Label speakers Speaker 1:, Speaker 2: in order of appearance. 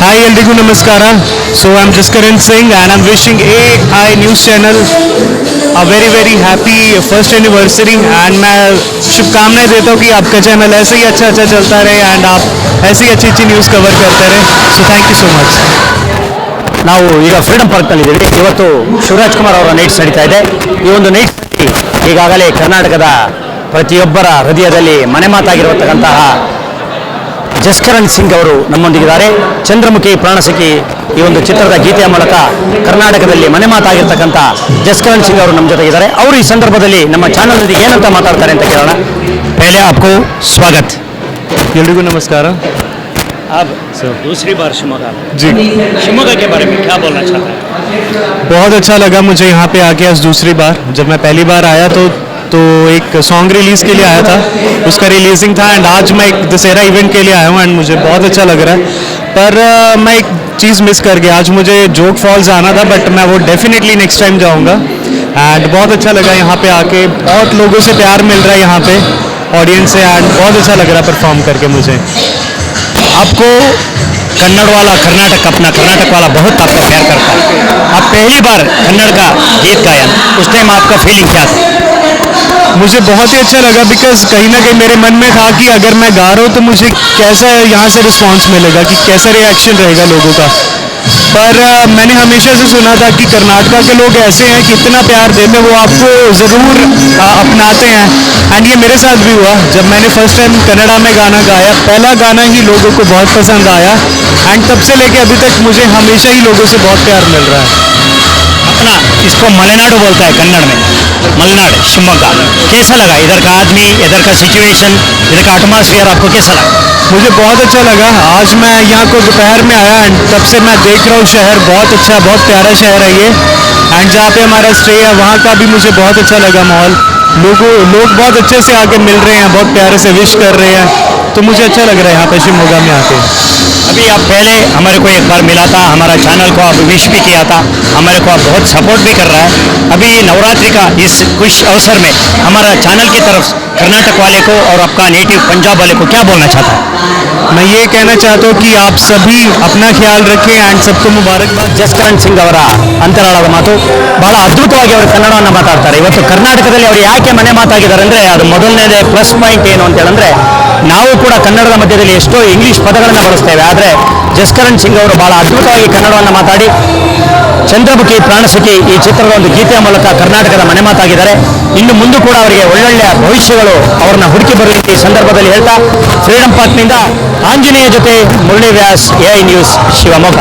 Speaker 1: Hi ಎಲ್ರಿಗೂ ನಮಸ್ಕಾರ so I am Jaskaran Singh and I'm wishing A I news channel a very very happy first anniversary and मैं शुभकामनाएं देता हूँ कि आपका चैनल ऐसे ही अच्छा अच्छा चलता रहे एंड आप ऐसी अच्छी अच्छी न्यूज़ कवर करते रहे so thank you so much
Speaker 2: ನಾವು ಈಗ ಫ್ರೀಡಂ ಪಾರ್ಕ್ನಲ್ಲಿದ್ದೀವಿ ಇವತ್ತು ಶಿವರಾಜ್ ಕುಮಾರ್ ಅವರ ನೈಟ್ಸ್ ನಡೀತಾ ಇದೆ ಈ ಒಂದು ನೈಟ್ಸ್ ಈಗಾಗಲೇ ಕರ್ನಾಟಕದ ಪ್ರತಿಯೊಬ್ಬರ ಹೃದಯದಲ್ಲಿ ಮನೆ ಮಾತಾಗಿರುವಂತಕ್ಕಂತಹ ಜಸ್ಕರಣ್ ಸಿಂಗ್ ಅವರು ನಮ್ಮೊಂದಿಗಿದ್ದಾರೆ ಚಂದ್ರಮುಖಿ ಪ್ರಾಣಸಖಿ ಈ ಒಂದು ಚಿತ್ರದ ಗೀತೆಯ ಮೂಲಕ ಕರ್ನಾಟಕದಲ್ಲಿ ಮನೆ ಮಾತಾಗಿರ್ತಕ್ಕಂಥ ಜಸ್ಕರಣ್ ಸಿಂಗ್ ಅವರು ನಮ್ಮ ಜೊತೆಗಿದ್ದಾರೆ ಅವರು ಈ ಸಂದರ್ಭದಲ್ಲಿ ನಮ್ಮ ಚಾನಲ್ನೊಂದಿಗೆ ಏನಂತ ಮಾತಾಡ್ತಾರೆ ಅಂತ ಕೇಳೋಣ ಪಹಲೆ आपको ಸ್ವಾಗತ್
Speaker 1: ಎಲ್ರಿಗೂ ನಮಸ್ಕಾರ
Speaker 2: अब दूसरी बार शिमोगा
Speaker 1: जी
Speaker 2: शिमोगा के बारे में क्या बोलना चाहते हैं
Speaker 1: बहुत अच्छा लगा मुझे यहाँ पे आके आज दूसरी बार जब मैं पहली बार आया तो तो एक सॉन्ग रिलीज़ के लिए आया था। उसका रिलीजिंग था एंड आज मैं एक दशहरा इवेंट के लिए आया हूँ एंड मुझे बहुत अच्छा लग रहा है। पर अ, मैं एक चीज़ मिस कर गया। आज मुझे जोक फॉल्स आना था बट मैं वो डेफिनेटली नेक्स्ट टाइम जाऊँगा। एंड बहुत अच्छा लगा यहाँ पे आके। बहुत लोगों से प्यार मिल रहा है यहाँ पे ऑडियंस से। एंड बहुत अच्छा लग रहा है परफॉर्म करके मुझे।
Speaker 2: आपको कन्नड़ वाला कर्नाटक अपना कर्नाटक वाला बहुत आपका प्यार करता है। आप पहली बार कन्नड़ का गीत गायन उस टाइम आपका फीलिंग क्या था?
Speaker 1: मुझे बहुत ही अच्छा लगा बिकॉज़ कहीं ना कहीं मेरे मन में था कि अगर मैं गा रहा हूँ तो मुझे कैसा यहाँ से रिस्पांस मिलेगा कि कैसा रिएक्शन रहेगा लोगों का। पर मैंने हमेशा से सुना था कि कर्नाटका के लोग ऐसे हैं कि इतना प्यार देते हैं, वो आपको ज़रूर अपनाते हैं। एंड ये मेरे साथ भी हुआ। जब मैंने फ़र्स्ट टाइम कन्नड़ा में गाना गाया, पहला गाना ही लोगों को बहुत पसंद आया। एंड तब से लेके अभी तक मुझे हमेशा ही लोगों से बहुत प्यार मिल रहा है।
Speaker 2: अपना, इसको मलेनाडु बोलता है कन्नड़ में। मलनाड शिवमोगा कैसा लगा? इधर का आदमी, इधर का सिचुएशन इधर का एटमॉस्फेयर आपको कैसा लगा?
Speaker 1: मुझे बहुत अच्छा लगा। आज मैं यहाँ को दोपहर में आया एंड तब से मैं देख रहा हूँ शहर। बहुत अच्छा बहुत प्यारा शहर है ये। एंड जहाँ पे हमारा स्टे है, वहाँ का भी मुझे बहुत अच्छा लगा माहौल। लोगों, लोग बहुत अच्छे से आके मिल रहे हैं, बहुत प्यारे से विश कर रहे हैं। तो मुझे अच्छा लग रहा है यहाँ पे शिवमोगा में आके।
Speaker 2: अभी आप पहले हमारे को एक बार मिला था हमारा चैनल को आप विश भी किया था हमारे को आप बहुत सपोर्ट भी कर रहा है अभी नवरात्रि का इस खुश अवसर में हमारा चैनल की तरफ कर्नाटक वाले को और आपका नेटिव पंजाब वाले को क्या बोलना चाहता है
Speaker 1: मैं ये कहना चाहता हूँ कि आप सभी अपना ख्याल रखें एंड सबको मुबारकबाद
Speaker 2: ಜಸ್ಕರಣ್ ಸಿಂಗ್ ಅವರ ಅಂತರಾಳದ ಮಾತು ಬಹಳ ಅದ್ಭುತವಾಗಿ ಅವರು ಕನ್ನಡವನ್ನು ಮಾತಾಡ್ತಾರೆ ಇವತ್ತು ಕರ್ನಾಟಕದಲ್ಲಿ ಅವರು ಯಾಕೆ ಮನೆ ಮಾತಾಗಿದ್ದಾರೆ ಅಂದ್ರೆ ಅದು ಮೊದಲನೇದೇ ಪ್ಲಸ್ ಪಾಯಿಂಟ್ ಏನು ಅಂತ ಹೇಳಿದ್ರೆ ನಾವು ಕೂಡ ಕನ್ನಡದ ಮಧ್ಯದಲ್ಲಿ ಎಷ್ಟೋ ಇಂಗ್ಲಿಷ್ ಪದಗಳನ್ನು ಬಳಸ್ತೇವೆ. ಆದರೆ ಜಸ್ಕರಣ್ ಸಿಂಗ್ ಅವರು ಬಹಳ ಅದ್ಭುತವಾಗಿ ಕನ್ನಡವನ್ನು ಮಾತಾಡಿ, ಚಂದ್ರಮುಖಿ, ಪ್ರಾಣಸಖಿ ಈ ಚಿತ್ರದ ಒಂದು ಗೀತೆಯ ಮೂಲಕ ಕರ್ನಾಟಕದ ಮನೆ ಮಾತಾಗಿದ್ದಾರೆ. ಇನ್ನು ಮುಂದೆ ಕೂಡ ಅವರಿಗೆ ಒಳ್ಳೊಳ್ಳೆಯ ಭವಿಷ್ಯಗಳು ಅವರನ್ನ ಹುಡುಕಿ ಬರಲಿ ಈ ಸಂದರ್ಭದಲ್ಲಿ ಹೇಳ್ತಾ, ಫ್ರೀಡಂ ಪಾರ್ಕ್ನಿಂದ ಆಂಜನೇಯ ಜೊತೆ ಮುರಳಿ ವ್ಯಾಸ್ ಎಐ ನ್ಯೂಸ್, ಶಿವಮೊಗ್ಗ.